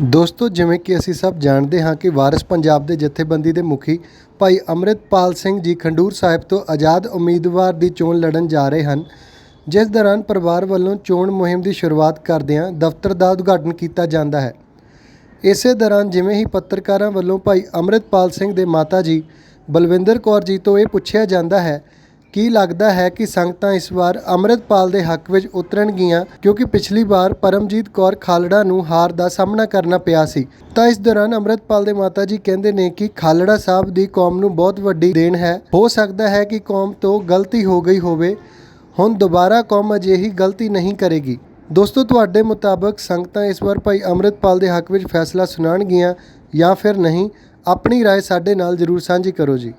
ਦੋਸਤੋ, ਜਿਵੇਂ ਕਿ ਅਸੀਂ ਸਭ ਜਾਣਦੇ ਹਾਂ ਕਿ ਵਾਰਿਸ ਪੰਜਾਬ ਦੇ ਜਥੇਬੰਦੀ ਦੇ ਮੁਖੀ ਭਾਈ ਅੰਮ੍ਰਿਤਪਾਲ ਸਿੰਘ ਜੀ ਖੰਡੂਰ ਸਾਹਿਬ ਤੋਂ ਆਜ਼ਾਦ ਉਮੀਦਵਾਰ ਦੀ ਚੋਣ ਲੜਨ ਜਾ ਰਹੇ ਹਨ। ਜਿਸ ਦੌਰਾਨ ਪਰਿਵਾਰ ਵੱਲੋਂ ਚੋਣ ਮੁਹਿੰਮ ਦੀ ਸ਼ੁਰੂਆਤ ਕਰਦਿਆਂ ਦਫ਼ਤਰ ਦਾ ਉਦਘਾਟਨ ਕੀਤਾ ਜਾਂਦਾ ਹੈ। ਇਸੇ ਦੌਰਾਨ ਜਿਵੇਂ ਹੀ ਪੱਤਰਕਾਰਾਂ ਵੱਲੋਂ ਭਾਈ ਅੰਮ੍ਰਿਤਪਾਲ ਸਿੰਘ ਦੇ ਮਾਤਾ ਜੀ ਬਲਵਿੰਦਰ ਕੌਰ ਜੀ ਤੋਂ ਇਹ ਪੁੱਛਿਆ ਜਾਂਦਾ ਹੈ ਕੀ ਲੱਗਦਾ ਹੈ ਕਿ ਸੰਗਤਾਂ ਇਸ ਵਾਰ ਅੰਮ੍ਰਿਤਪਾਲ ਦੇ ਹੱਕ ਵਿੱਚ ਉਤਰਨਗੀਆਂ ਕਿਉਂਕਿ ਪਿਛਲੀ ਵਾਰ ਪਰਮਜੀਤ ਕੌਰ ਖਾਲੜਾ ਨੂੰ ਹਾਰ ਦਾ ਸਾਹਮਣਾ ਕਰਨਾ ਪਿਆ ਸੀ ਤਾਂ ਇਸ ਦੌਰਾਨ ਅੰਮ੍ਰਿਤਪਾਲ ਦੇ ਮਾਤਾ ਜੀ ਕਹਿੰਦੇ ਨੇ ਕਿ ਖਾਲੜਾ ਸਾਹਿਬ ਦੀ ਕੌਮ ਨੂੰ ਬਹੁਤ ਵੱਡੀ ਦੇਣ ਹੈ ਹੋ ਸਕਦਾ ਹੈ ਕਿ ਕੌਮ ਤੋਂ ਗਲਤੀ ਹੋ ਗਈ ਹੋਵੇ ਹੁਣ ਦੁਬਾਰਾ ਕੌਮ ਅਜਿਹੀ ਗਲਤੀ ਨਹੀਂ ਕਰੇਗੀ ਦੋਸਤੋ ਤੁਹਾਡੇ ਮੁਤਾਬਕ ਸੰਗਤਾਂ ਇਸ ਵਾਰ ਭਾਈ ਅੰਮ੍ਰਿਤਪਾਲ ਦੇ ਹੱਕ ਵਿੱਚ ਫੈਸਲਾ ਸੁਣਾਉਣਗੀਆਂ ਜਾਂ ਫਿਰ ਨਹੀਂ ਆਪਣੀ رائے ਸਾਡੇ ਨਾਲ ਜਰੂਰ ਸਾਂਝੀ ਕਰੋ ਜੀ